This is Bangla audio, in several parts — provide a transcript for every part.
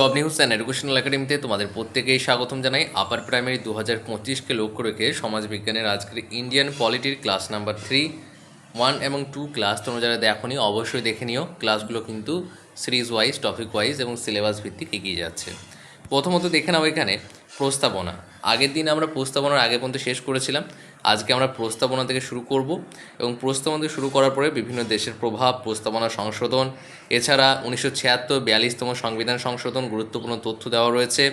টপ নিউজ অ্যান্ড এডুকেশনাল একাডেমিতে তোমাদের প্রত্যেকেই স্বাগতম জানাই। আপার প্রাইমারি দু হাজার পঁচিশকে লক্ষ্য রেখে সমাজবিজ্ঞানের আজকের ইন্ডিয়ান পলিটির ক্লাস নাম্বার থ্রি ওয়ান এবং টু ক্লাস তোমরা যারা দেখোনি, অবশ্যই দেখে নিও। ক্লাসগুলো কিন্তু সিরিজ ওয়াইজ টপিক ওয়াইজ এবং সিলেবাস ভিত্তিক এগিয়ে যাচ্ছে। প্রথমত দেখে নাও এখানে, প্রস্তাবনা। আগের দিন আমরা প্রস্তাবনার আগে পর্যন্ত শেষ করেছিলাম। আজকে আমরা প্রস্তাবনা থেকে শুরু করব এবং প্রস্তাবনা থেকে শুরু করার পরে বিভিন্ন দেশের প্রভাব, প্রস্তাবনা সংশোধন, এছাড়া উনিশশো ছিয়াত্তর বিয়াল্লিশতম সংবিধান সংশোধন গুরুত্বপূর্ণ তথ্য দেওয়া রয়েছে।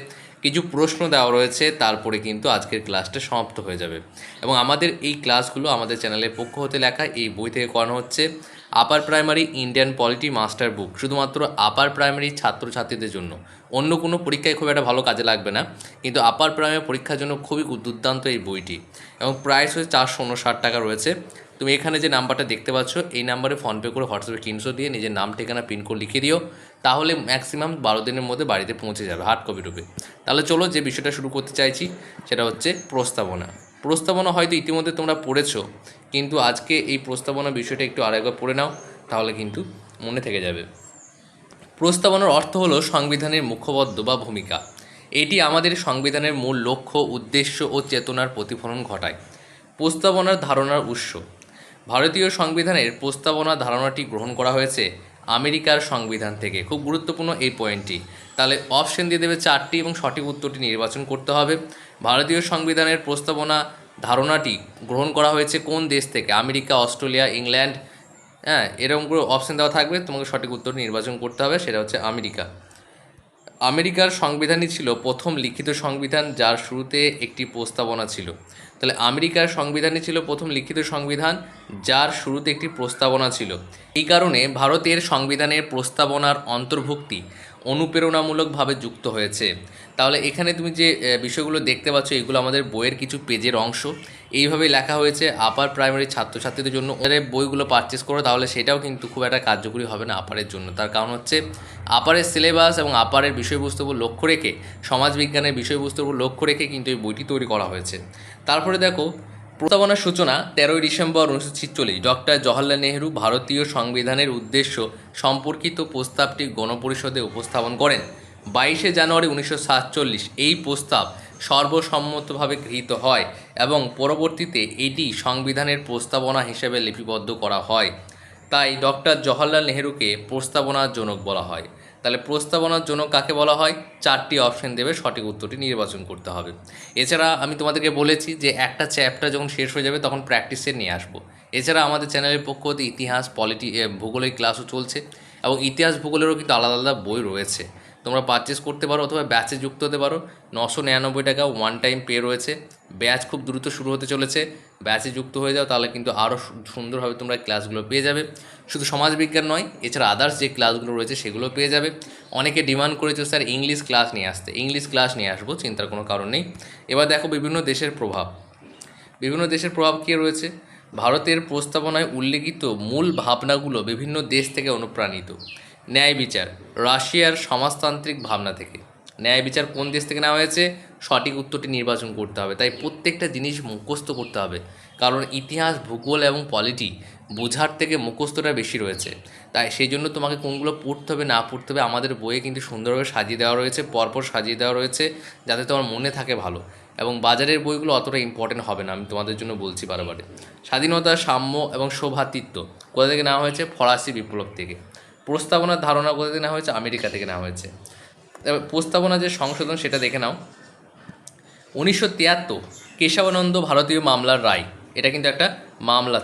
কিছু প্রশ্ন দেওয়া রয়েছে, তারপরে কিন্তু আজকের ক্লাসটা সমাপ্ত হয়ে যাবে। এবং আমাদের এই ক্লাসগুলো আমাদের চ্যানেলের পক্ষ হতে লেখা এই বই থেকে করানো হচ্ছে, upper primary Indian polity master book, শুধুমাত্র আপার প্রাইমারি ছাত্রছাত্রীদের জন্য। অন্য কোনো পরীক্ষায় খুব একটা ভালো কাজে লাগবে না, কিন্তু আপার প্রাইমারি পরীক্ষার জন্য খুবই দুর্দান্ত এই বইটি। এবং হচ্ছে চারশো টাকা রয়েছে। তুমি এখানে যে নাম্বারটা দেখতে পাচ্ছ, এই নাম্বারে ফোনপে করে হোয়াটসঅ্যাপে তিনশো দিয়ে নিজের নাম, ঠিকানা পিনকোড লিখে দিও, তাহলে ম্যাক্সিমাম বারো দিনের মধ্যে বাড়িতে পৌঁছে যাবে হার্ড কপি রূপে তাহলে চলো যে বিষয়টা শুরু করতে চাইছি, সেটা হচ্ছে প্রস্তাবনা। প্রস্তাবনা হয়তো ইতিমধ্যে তোমরা পড়েছো, কিন্তু আজকে এই প্রস্তাবনা বিষয়টা একটু আরেকবার পড়ে নাও, তাহলে কিন্তু মনে থেকে যাবে। প্রস্তাবনার অর্থ হলো সংবিধানের মুখবদ্ধ বা ভূমিকা। এটি আমাদের সংবিধানের মূল লক্ষ্য, উদ্দেশ্য ও চেতনার প্রতিফলন ঘটায়। প্রস্তাবনার ধারণার উৎস। ভারতীয় সংবিধানের প্রস্তাবনা ধারণাটি গ্রহণ করা হয়েছে আমেরিকার সংবিধান থেকে। খুব গুরুত্বপূর্ণ এই পয়েন্টটি তাহলে অপশন দিয়ে দেবে চারটি এবং সঠিক উত্তরটি নির্বাচন করতে হবে। ভারতীয় সংবিধানের প্রস্তাবনা ধারণাটি গ্রহণ করা হয়েছে কোন দেশ থেকে? আমেরিকা, অস্ট্রেলিয়া, ইংল্যান্ড হ্যাঁ এরকম করে অপশন দেওয়া থাকবে। তোমাকে সঠিক উত্তর নির্বাচন করতে হবে, সেটা হচ্ছে আমেরিকা। আমেরিকার সংবিধানই ছিল প্রথম লিখিত সংবিধান যার শুরুতে একটি প্রস্তাবনা ছিল। তাহলে আমেরিকার সংবিধানই ছিল প্রথম লিখিত সংবিধান যার শুরুতে একটি প্রস্তাবনা ছিল। এই কারণে ভারতের সংবিধানের প্রস্তাবনার অন্তর্ভুক্তি অনুপ্রেরণামূলকভাবে যুক্ত হয়েছে। তাহলে এখানে তুমি যে বিষয়গুলো দেখতে পাচ্ছ, এগুলো আমাদের বইয়ের কিছু পেজের অংশ। এইভাবেই লেখা হয়েছে, আপার প্রাইমারি ছাত্রছাত্রীদের জন্য। ওদের বইগুলো পারচেস করো, তাহলে সেটাও কিন্তু খুব একটা কার্যকরী হবে না আপারের জন্য। তার কারণ হচ্ছে, আপারের সিলেবাস এবং আপারের বিষয়বস্তুর উপর লক্ষ্য রেখে, সমাজবিজ্ঞানের বিষয়বস্তুর উপর লক্ষ্য রেখে কিন্তু এই বইটি তৈরি করা হয়েছে। তারপরে দেখো, প্রস্তাবনার সূচনা তেরোই ডিসেম্বর উনিশশো ছিচল্লিশ। ডক্টর জওয়াহরলাল নেহরু ভারতীয় সংবিধানের উদ্দেশ্য সম্পর্কিত প্রস্তাবটি গণপরিষদে উপস্থাপন করেন। বাইশে জানুয়ারি উনিশশো সাতচল্লিশ এই প্রস্তাব সর্বসম্মতভাবে গৃহীত হয় এবং পরবর্তীতে এটি সংবিধানের প্রস্তাবনা হিসেবে লিপিবদ্ধ করা হয়। তাই ডক্টর জওয়াহরলাল নেহরুকে প্রস্তাবনার জনক বলা হয়। তাহলে প্রস্তাবনার জন্য কাকে বলা হয়? চারটি অপশন দেবে, সঠিক উত্তরটি নির্বাচন করতে হবে। এছাড়া আমি তোমাদেরকে বলেছি যে একটা চ্যাপ্টার যখন শেষ হয়ে যাবে তখন প্র্যাকটিসে নিয়ে আসব। এছাড়া আমাদের চ্যানেলের পক্ষ হতে ইতিহাস, পলিটি ভূগোলের ক্লাসও চলছে এবং ইতিহাস, ভূগোলেরও কিন্তু আলাদা আলাদা বই রয়েছে। তোমরা পারচেস করতে পারো অথবা ব্যাচে যুক্ত হতে পারো। নশো নিরানব্বই টাকা ওয়ান টাইম পে রয়েছে। ব্যাচ খুব দ্রুত শুরু হতে চলেছে। ব্যাচে যুক্ত হয়ে যাও, তাহলে কিন্তু আরও সুন্দরভাবে তোমরা ক্লাসগুলো পেয়ে যাবে। শুধু সমাজবিজ্ঞান নয়, এছাড়া আদার্স যে ক্লাসগুলো রয়েছে সেগুলো পেয়ে যাবে। অনেকে ডিমান্ড করেছে স্যার ইংলিশ ক্লাস নিয়ে আসতে। ইংলিশ ক্লাস নিয়ে আসব, চিন্তার কোনো কারণ নেই। এবার দেখো বিভিন্ন দেশের প্রভাব। বিভিন্ন দেশের প্রভাব কী রয়েছে? ভারতের প্রস্তাবনায় উল্লেখিত মূল ভাবনাগুলো বিভিন্ন দেশ থেকে অনুপ্রাণিত। ন্যায় বিচার, রাশিয়ার সমাজতান্ত্রিক ভাবনা থেকে। ন্যায় বিচার কোন দেশ থেকে নেওয়া হয়েছে? সঠিক উত্তরটি নির্বাচন করতে হবে। তাই প্রত্যেকটা জিনিস মুখস্থ করতে হবে। কারণ ইতিহাস, ভূগোল এবং পলিটি বোঝার থেকে মুখস্থটা বেশি রয়েছে। তাই সেই জন্য তোমাকে কোনগুলো পড়তে হবে, না পড়তে হবে, আমাদের বইয়ে কিন্তু সুন্দরভাবে সাজিয়ে দেওয়া রয়েছে, পরপর সাজিয়ে দেওয়া রয়েছে, যাতে তোমার মনে থাকে ভালো। এবং বাজারের বইগুলো অতটা ইম্পর্টেন্ট হবে না, আমি তোমাদের জন্য বলছি বারবারে। স্বাধীনতা, সাম্য এবং সৌভাতৃত্ব কোথা থেকে নেওয়া হয়েছে? ফরাসি বিপ্লব থেকে। প্রস্তাবনার ধারণা কোথা থেকে নেওয়া হয়েছে? আমেরিকা থেকে নেওয়া হয়েছে। প্রস্তাবনা যে সংশোধন, সেটা দেখে নাও। উনিশশো তিয়াত্তর, কেশবানন্দ ভারতীয় মামলার রায়। এটা কিন্তু একটা মামলা।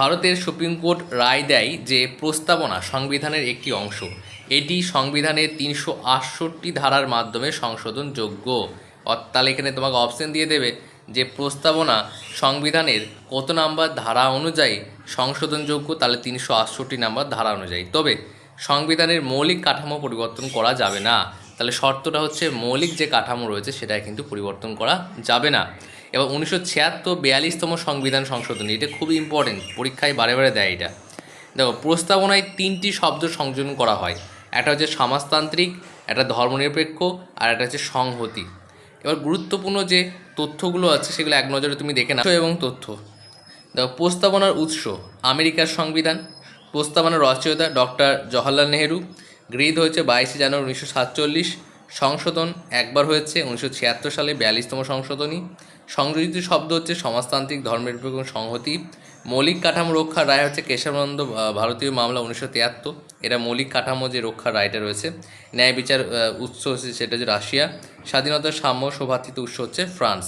ভারতের সুপ্রিম কোর্ট রায় দেয় যে প্রস্তাবনা সংবিধানের একটি অংশ। এটি সংবিধানের তিনশো আটষট্টি ধারার মাধ্যমে সংশোধনযোগ্য। তাহলে এখানে তোমাকে অপশন দিয়ে দেবে যে প্রস্তাবনা সংবিধানের কত নাম্বার ধারা অনুযায়ী সংশোধনযোগ্য, তাহলে তিনশো আটষট্টি নাম্বার ধারা অনুযায়ী। তবে সংবিধানের মৌলিক কাঠামো পরিবর্তন করা যাবে না। তাহলে শর্তটা হচ্ছে মৌলিক যে কাঠামো রয়েছে সেটা কিন্তু পরিবর্তন করা যাবে না। এবং উনিশশো ছিয়াত্তর বিয়াল্লিশতম সংবিধান সংশোধনী, এটা খুবই ইম্পর্টেন্ট পরীক্ষায় বারে বারে দেয় এটা। দেখো, প্রস্তাবনায় তিনটি শব্দ সংযোজন করা হয়। একটা হচ্ছে সমাজতান্ত্রিক, একটা ধর্মনিরপেক্ষ, আর একটা হচ্ছে সংহতি। এবার গুরুত্বপূর্ণ যে তথ্যগুলো আছে সেগুলো এক নজরে তুমি দেখে নাও। এবং তথ্য। দেখো, প্রস্তাবনার উৎস, আমেরিকার সংবিধান। প্রস্তাবনার রচয়িতা ডক্টর জওয়াহরলাল নেহেরু। গৃহীত হয়েছে বাইশে জানুয়ারি উনিশশো সাতচল্লিশ। সংশোধন একবার হয়েছে উনিশশো ছিয়াত্তর সালে বিয়াল্লিশতম সংশোধনী। সংযোজিত শব্দ হচ্ছে সমাজতান্ত্রিক ধর্মনিরপেক্ষ সংহতি। মৌলিক কাঠামো রক্ষার রায় হচ্ছে কেশবানন্দ ভারতীয় মামলা উনিশশো তিয়াত্তর। এটা মৌলিক কাঠামো যে রক্ষার রায়টা রয়েছে। ন্যায় বিচার উৎস হচ্ছে সেটা হচ্ছে রাশিয়া। স্বাধীনতার সাম্য সৌভাতৃত্ব উৎস হচ্ছে ফ্রান্স।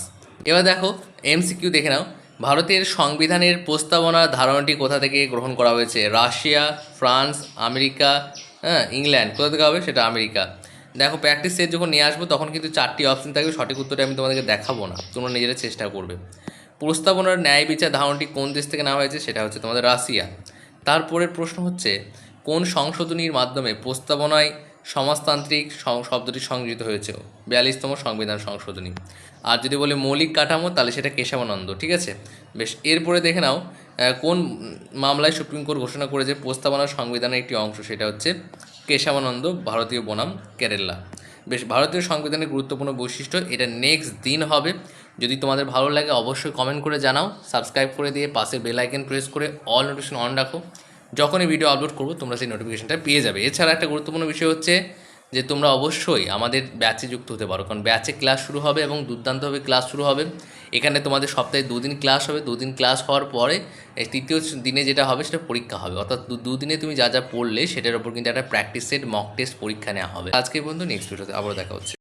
এবার দেখো এমসিকিউ দেখে নাও। ভারতের সংবিধানের প্রস্তাবনা ধারণাটি কোথা থেকে গ্রহণ করা হয়েছে? রাশিয়া, ফ্রান্স, আমেরিকা হ্যাঁ ইংল্যান্ড। কোথা থেকে হবে? সেটা আমেরিকা। দেখো প্র্যাকটিস সেট যখন নিয়ে আসব, তখন কিন্তু চারটি অপশন থাকবে। সঠিক উত্তরটা আমি তোমাদেরকে দেখাবো না। তোমরা নিজেরা চেষ্টা করবে। প্রস্তাবনার ন্যায় বিচার ধারণাটি কোন দেশ থেকে নেওয়া হয়েছে, সেটা হচ্ছে তোমাদের রাশিয়া। তারপরের প্রশ্ন হচ্ছে, কোন সংশোধনীর মাধ্যমে প্রস্তাবনায় সমাজতান্ত্রিক শব্দটি সংযোজিত হয়েছে। বিয়াল্লিশতম সংবিধান সংশোধনী। আর যদি বলি মৌলিক কাঠামো, তাহলে সেটা কেশবানন্দ, ঠিক আছে? বেশ, এরপরে দেখে নাও কোন মামলায় সুপ্রিম কোর্ট ঘোষণা করে যে প্রস্তাবনা সংবিধানের একটি অংশ, সেটা হচ্ছে কেশবানন্দ, ভারতীয় বনাম, কেরালা। বেশ, ভারতীয় সংবিধানের গুরুত্বপূর্ণ বৈশিষ্ট্য, এটা নেক্সট দিন হবে। যদি তোমাদের ভালো লাগে, অবশ্যই কমেন্ট করে জানাও। সাবস্ক্রাইব করে দিয়ে পাশে বেল প্রেস করে অল নোটিফিকেশন অন রাখো। যখনই ভিডিও আপলোড করব, তোমরা সেই নোটিফিকেশানটা পেয়ে যাবে। এছাড়া একটা গুরুত্বপূর্ণ বিষয় হচ্ছে যে, তোমরা অবশ্যই আমাদের ব্যাচে যুক্ত হতে পারো। কারণ ব্যাচে ক্লাস শুরু হবে এবং দুর্দান্তভাবে ক্লাস শুরু হবে। এখানে তোমাদের সপ্তাহে দুদিন ক্লাস হবে। দুদিন ক্লাস হওয়ার পরে তৃতীয় দিনে যেটা হবে, সেটা পরীক্ষা হবে। অর্থাৎ দুদিনে তুমি যা যা পড়লে, সেটার উপর কিন্তু একটা প্র্যাকটিস সেট মক টেস্ট পরীক্ষা নেওয়া হবে। আজকে পর্যন্ত নেক্সট ভিডিওতে আবার দেখা হচ্ছে।